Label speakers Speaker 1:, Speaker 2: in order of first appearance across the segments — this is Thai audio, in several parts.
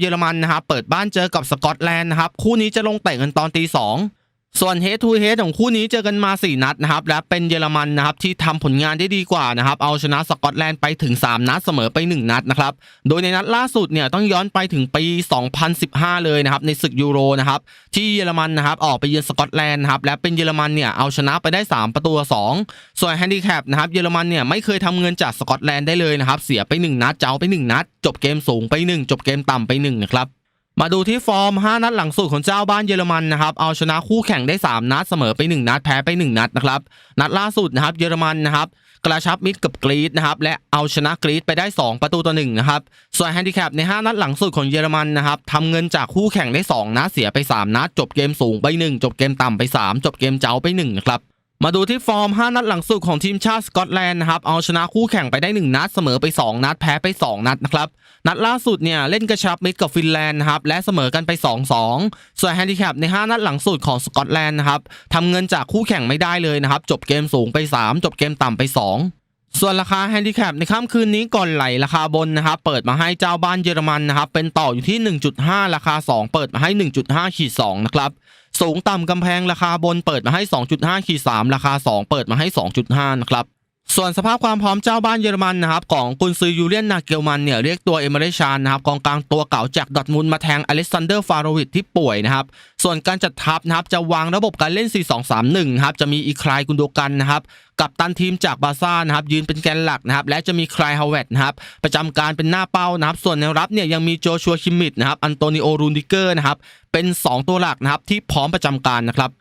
Speaker 1: เยอรมันนะครับเปิดบ้านเจอกับสกอตแลนด์นะครับคู่นี้จะลงเตะกันตอนตีสอง ส่วนเฮดทูเฮดของคู่นี้เจอกันมา 4 นัดนะครับ และเป็นเยอรมันนะครับที่ทำผลงานได้ดีกว่านะครับ เอาชนะสกอตแลนด์ไปถึง 3 นัดเสมอไป 1 นัดนะครับ โดยในนัดล่าสุดเนี่ยต้องย้อนไปถึงปี 2015 เลยนะครับในศึกยูโรนะครับที่เยอรมันนะครับออกไปเยือนสกอตแลนด์นะครับและเป็นเยอรมันเนี่ยเอาชนะไปได้ 3 ประตูต่อสองส่วนแฮนดิแคปนะครับเยอรมันเนี่ยไม่เคยทำเงินจากสกอตแลนด์ได้เลยนะครับเสียไป 1 นัดเจ้าไป 1 นัด จบเกมสูงไป 1 จบเกมต่ำไป1นะครับ มาดูที่ฟอร์ม 5 นัดหลังสุดของเจ้าบ้านเยอรมันนะครับ เอาชนะคู่แข่งได้ 3 นัดเสมอไป 1 นัดแพ้ไป 1 นัดนะครับ นัดล่าสุดนะครับ เยอรมันนะครับกระชับมิตรกับกรีซนะครับและเอาชนะกรีซไปได้ 2 ประตูต่อ1นะครับส่วนแฮนดิแคปใน 5 นัดหลังสุดของเยอรมันนะครับทำเงินจากคู่แข่งได้ 2 นัดเสียไป 3 นัด จบเกมสูงไป 1 จบเกมต่ำไป 3 จบเกมเจ้าไป1นะครับ มาดูที่ฟอร์ม 5 นัดหลังสุดของทีมชาติสกอตแลนด์นะครับ เอาชนะคู่แข่งไปได้ 1 นัด เสมอไป 2 นัด แพ้ไป 2 นัดนะครับ นัดล่าสุดเนี่ยเล่นกระชับมิตรกับฟินแลนด์นะครับ และเสมอกันไป 2-2 ส่วนแฮนดิแคปใน 5 นัดหลังสุดของสกอตแลนด์นะครับทำเงินจากคู่แข่งไม่ได้เลยนะครับ จบเกมสูงไป 3 จบเกมต่ำไป 2ส่วนราคาแฮนดิแคปในค่ำคืนนี้ก่อนไหลราคาบนนะครับเปิดมาให้เจ้าบ้านเยอรมันนะครับเป็นต่ออยู่ที่ 1.5 ราคา 2 เปิดมาให้ 1.5ขีด2นะครับ สูงต่ำกำแพงราคาบนเปิดมาให้ 2.5ขีด3ราคา 2 เปิดมาให้ 2.5นะครับ ส่วนสภาพความพร้อมเจ้าบ้านเยอรมันนะครับของกุนซือยูเลียนนาเกลมันเนี่ยเรียกตัวเอเมเรชานนะครับกองกลางตัวเก่าจากดอทมุนมาแทงอเล็กซานเดอร์ฟาโรวิชที่ป่วยนะครับส่วนการจัดทัพนะครับจะวางระบบการเล่น 4-2-3-1นะครับจะมีอีคลายกุนโดกันนะครับกับตันทีมจากบาซ่านะครับยืนเป็นแกนหลักนะครับและจะมีคลายฮาวเวตนะครับประจำการเป็นหน้าเป้านะครับส่วนแนวรับเนี่ยยังมีโจชัวคิมมิดนะครับอันโตนิโอรูนดิเกอร์นะครับเป็น 2 ตัวหลักนะครับที่พร้อมประจำการนะครับ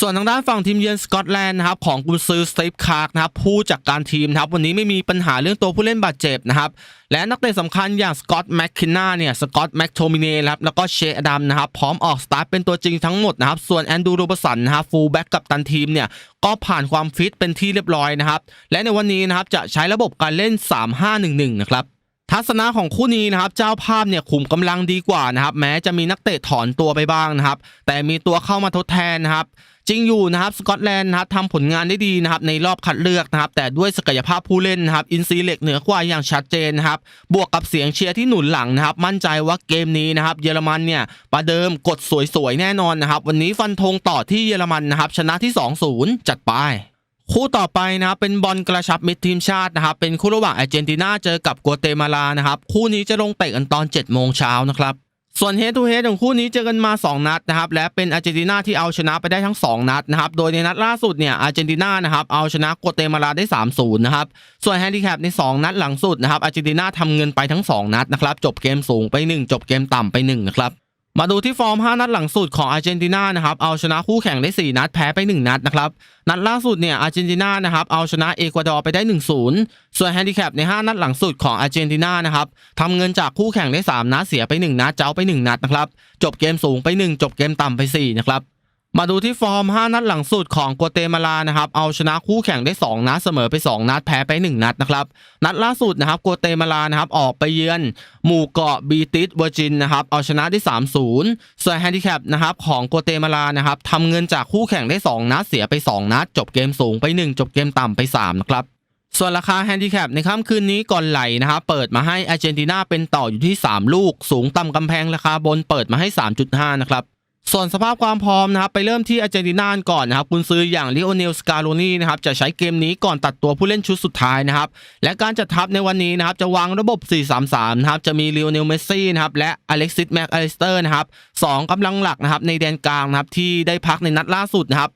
Speaker 1: ส่วนทางด้านฝั่งทีมเยือนสกอตแลนด์นะครับของกุนซือสตีฟคาร์กนะครับผู้จัดการทีมนะครับวันนี้ไม่มีปัญหาเรื่องตัวผู้เล่นบาดเจ็บนะครับและนักเตะสำคัญอย่างสกอตแมคคินนาเนี่ยสกอตแมคโทมิเน่ครับแล้วก็เชอดัมนะครับพร้อมออกสตาร์ทเป็นตัวจริงทั้งหมดนะครับส่วนแอนดูโรบสันนะครับฟูลแบ็กกับตันทีมเนี่ยก็ผ่านความฟิตเป็นที่เรียบร้อยนะครับและในวันนี้นะครับจะใช้ระบบการเล่น 3-5-1-1 นะครับ ทัศนะของคู่นี้นะครับเจ้าภาพเนี่ยขุมกำลังดีกว่านะครับแม้จะมีนักเตะถอนตัวไปบ้างนะครับ แต่มีตัวเข้ามาทดแทนนะครับจริงอยู่นะครับสกอตแลนด์นะครับทำผลงานได้ดีนะครับในรอบคัดเลือกนะครับแต่ด้วยศักยภาพผู้เล่นนะครับอินซีเล็กเหนือกว่าอย่างชัดเจนนะครับบวกกับเสียงเชียร์ที่หนุนหลังนะครับมั่นใจว่าเกมนี้นะครับเยอรมันเนี่ยประเดิมกดสวยๆแน่นอนนะครับวันนี้ฟันธงต่อที่เยอรมันนะครับชนะที่ 2-0 จัดไป คู่ต่อไปนะครับเป็นบอลกระชับมิตรทีมชาตินะครับเป็นคู่ระหว่างอาร์เจนตินาเจอกับกัวเตมาลานะครับคู่นี้จะลงเตะกันตอน7โมงเช้านะครับส่วนเฮดทูเฮดของคู่นี้เจอกันมา 2 นัดนะครับและเป็นอาร์เจนตินาที่เอาชนะไปได้ทั้ง 2 นัดนะครับโดยในนัดล่าสุดเนี่ยอาร์เจนตินานะครับเอาชนะกัวเตมาลาได้ 3-0นะครับส่วนแฮนดิแคปใน 2 นัดหลังสุดนะครับอาร์เจนตินาทำเงินไปทั้ง 2 นัดนะครับจบเกมสูงไป 1 จบเกมต่ำไป1นะครับ มาดูที่ฟอร์ม 5 นัดหลังสุดของอาร์เจนตินานะครับเอาชนะคู่แข่งได้ 4 นัดแพ้ไป 1 นัดนะครับนัดล่าสุดเนี่ยอาร์เจนตินานะครับเอาชนะเอกวาดอร์ไปได้ 1-0 ส่วนแฮนดิแคปใน 5 นัดหลังสุดของอาร์เจนตินานะครับทำเงินจากคู่แข่งได้ 3 นัดเสียไป 1 นัดเจ้าไป 1 นัดนะครับจบเกมสูงไป 1 จบเกมต่ำไป 4 นะครับ มาดูที่ฟอร์ม 5 นัดหลังสุดของกัวเตมาลานะครับ เอาชนะคู่แข่งได้ 2 นัดเสมอไป 2 นัดแพ้ไป 1 นัดนะครับ นัดล่าสุดนะครับกัวเตมาลานะครับออกไปเยือน หมู่เกาะบีติสเวอร์จินนะครับเอาชนะได้ 3-0 ส่วนแฮนดิแคปนะครับของกัวเตมาลานะครับทำเงินจากคู่แข่งได้ 2 นัดเสียไป 2 นัด จบเกมสูงไป 1 จบเกมต่ำไป 3 นะครับส่วนราคาแฮนดิแคปในค่ำคืนนี้ก่อนไหลนะครับเปิดมาให้อาร์เจนตินาเป็นต่ออยู่ที่ 3 ลูก สูงต่ำกำแพงราคาบนเปิดมาให้ 3.5 นะครับ ส่วนสภาพความพร้อมนะครับไปเริ่มที่อาร์เจนตินาก่อนนะครับกุนซืออย่างลิโอเนลสกาโ o นีนะครับจะใช้เกมนี้ก่อนตัดตัวผู้เล่นชุดสุดท้ายนะครับและการจัดทัพในวันนี้นะครับจะวางระบบ 4-3-3 นะครับจะมีลิโอเนลเมสซี่นะครับและอเล็กซิสแม็กอลิสเตอร์นะครับสองกำลังหลักนะครับในแดนกลางนะครับที่ได้พักในนัดล่าสุดนะครับ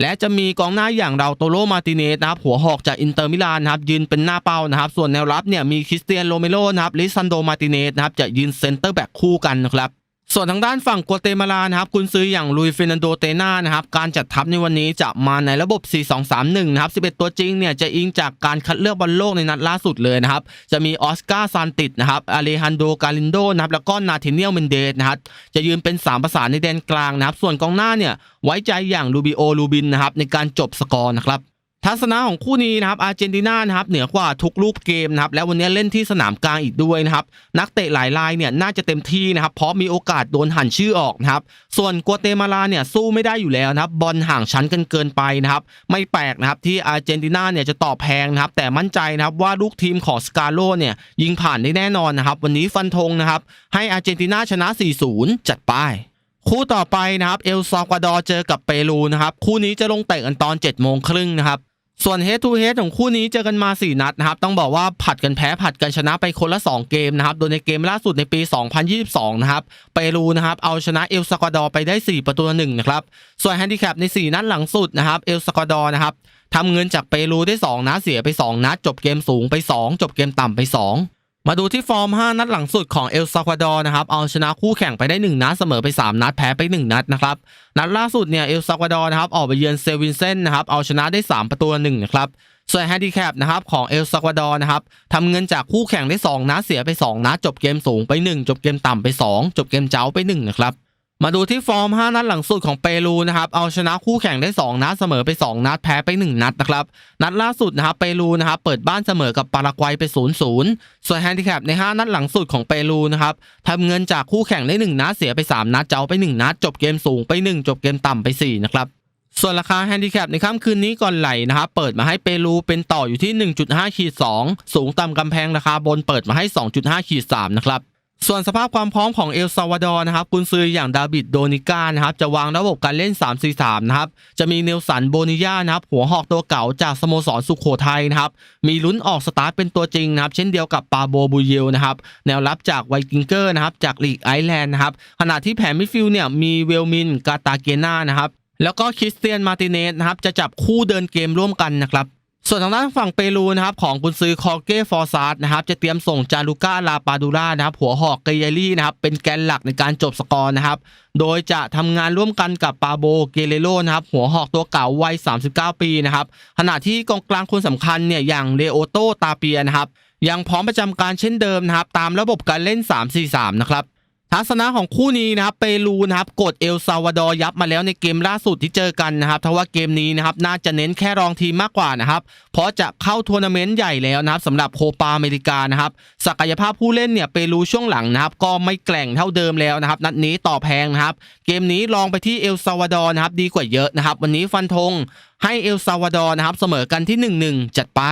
Speaker 1: และจะมีกองหน้าอย่างเราโตโรมาติเนสนะครับหัวหอกจากอินเตอร์มิลานนะครับยืนเป็นหน้าเป้านะครับส่วนแนวรับเนี่ยมีคริสเตียนโรเมโรนะครับลิซันโดมาติเนสนะครับจะยืนเซนเตอร์แบ็กคู่กันนะครับ ส่วนทางด้านฝั่งกัวเตมาลานะครับคุณซื้ออย่างลุยเฟรนันโดเตนานะครับการจัดทัพในวันนี้จะมาในระบบ 4-2-3-1 นะครับ 11 ตัวจริงเนี่ยจะอิงจากการคัดเลือกบอลโลกในนัดล่าสุดเลยนะครับ จะมีออสการ์ซานติดนะครับอาเลฮันโดกาลินโดนะครับแล้วก็นาเทเนียลเมนเดสนะครับจะยืนเป็น 3 ประสานในแดนกลางนะครับ ส่วนกองหน้าเนี่ยไว้ใจอย่างลูบิโอลูบินนะครับในการจบสกอร์นะครับ ทัศนะของคู่นี้นะครับอาร์เจนตินานะครับเหนือกว่าทุกรูปเกมนะครับและวันนี้เล่นที่สนามกลางอีกด้วยนะครับนักเตะหลายรายเนี่ยน่าจะเต็มที่นะครับเพราะมีโอกาสโดนหั่นชื่อออกนะครับส่วนกัวเตมาลาเนี่ยสู้ไม่ได้อยู่แล้วนะครับบอลห่างชั้นกันเกินไปนะครับไม่แปลกนะครับที่อาร์เจนตินาเนี่ยจะตอบแพงนะครับแต่มั่นใจนะครับว่าลูกทีมของสกาโลเนี่ยยิงผ่านได้แน่นอนนะครับวันนี้ฟันธงนะครับให้อาร์เจนตินาชนะ 4-0 จัดไปคู่ต่อไปนะครับเอลซาวาดอร์เจอกับเปรูนะครับคู่นี้จะลงเตะกันตอน7โมงครึ่งนะครับ ส่วน Head to Head ของคู่นี้เจอกันมา 4 นัดนะครับ ต้องบอกว่าผัดกันแพ้ผัดกันชนะไปคนละ 2 เกมนะครับ โดยในเกมล่าสุดในปี 2022 นะครับ เปรูนะครับ เอาชนะเอลซาวาดอร์ไปได้ 4 ประตูต่อหนึ่งนะครับ ส่วนแฮนดิแคปใน 4 นัดหลังสุดนะครับ เอลซาวาดอร์นะครับทำเงินจากเปรูได้ 2 นัดเสียไป 2 นัด จบเกมสูงไป 2 จบเกมต่ำไป 2 มาดูที่ฟอร์ม 5 นัดหลังสุดของเอลซาวาดอร์นะครับ เอาชนะคู่แข่งไปได้ 1 นัด เสมอไป 3 นัด แพ้ไป 1 นัดนะครับ นัดล่าสุดเนี่ย เอลซาวาดอร์นะครับ ออกไปเยือนเซวินเซนนะครับ เอาชนะได้ 3 ประตูหนึ่งนะครับ ส่วนแฮนดิแคปนะครับของเอลซาวาดอร์นะครับทำเงินจากคู่แข่งได้ 2 นัด เสียไป 2 นัด จบเกมสูงไป 1 จบเกมต่ำไป 2 จบเกมเจ้าไป1นะครับ มาดูที่ฟอร์ม 5 นัดหลังสุดของเปรูนะครับ เอาชนะคู่แข่งได้ 2 นัด เสมอไป 2 นัด แพ้ไป 1 นัดนะครับ นัดล่าสุดนะครับ เปรูนะครับ เปิดบ้านเสมอกับปารากวัยไป 0-0 ส่วนแฮนดิแคปใน 5 นัดหลังสุดของเปรูนะครับทำเงินจากคู่แข่งได้ 1 นัด เสียไป 3 นัด เจ้าไป 1 นัด จบเกมสูงไป 1 จบเกมต่ำไป 4 นะครับส่วนราคาแฮนดิแคปในค่ำคืนนี้ก่อนไหลนะครับเปิดมาให้เปรูเป็นต่ออยู่ที่ 1.5ขีด2สูงต่ำกำแพงราคาบนเปิดมาให้ 2.5ขีด3นะครับ ส่วนสภาพความพร้อมของเอลซาวาดอร์นะครับกุนซืออย่างดาบิดโดนิก้านะครับจะวางระบบการเล่น 3-4-3 นะครับจะมีเนลสันโบนิยานะครับหัวหอกตัวเก่าจากสโมสรสุขโขทัยนะครับมีลุ้นออกสตาร์ทเป็นตัวจริงนะครับเช่นเดียวกับปาโบบูเยลนะครับแนวรับจากไวกิงเกอร์นะครับจากลีกไอแลนด์นะครับขณะที่แผนมิดฟิลด์เนี่ยมีเวลมินกาตาเกนานะครับแล้วก็คริสเตียนมาติเนสนะครับจะจับคู่เดินเกมร่วมกันนะครับ ส่วนทางด้านฝั่งเปรูนะครับของกุนซือคอเก้ฟอร์ซาร์นะครับจะเตรียมส่งจารุก้าลาปาดูล่านะครับหัวหอกเกเยลี่นะครับเป็นแกนหลักในการจบสกอร์นะครับโดยจะทำงานร่วมกันกับปาโบเกเรโรนะครับหัวหอกตัวเก่าวัย 39 ปีนะครับขณะที่กองกลางคนสำคัญเนี่ยอย่างเลโอโตตาเปียนะครับยังพร้อมประจำการเช่นเดิมนะครับตามระบบการเล่น 3-4-3 นะครับ ทัศนะของคู่นี้นะครับเปรูนะครับกดเอลซาวาดอร์ยับมาแล้วในเกมล่าสุดที่เจอกันนะครับทว่าเกมนี้นะครับน่าจะเน้นแค่รองทีมมากกว่านะครับเพราะจะเข้าทัวร์นาเมนต์ใหญ่แล้วนะครับสำหรับโคปาอเมริกานะครับศักยภาพผู้เล่นเนี่ยเปรูช่วงหลังนะครับก็ไม่แกร่งเท่าเดิมแล้วนะครับนัดนี้ต่อแพงนะครับเกมนี้ลองไปที่เอลซาวาดอร์นะครับดีกว่าเยอะนะครับวันนี้ฟันธงให้เอลซาวาดอร์นะครับเสมอกันที่ 1-1 จัดไป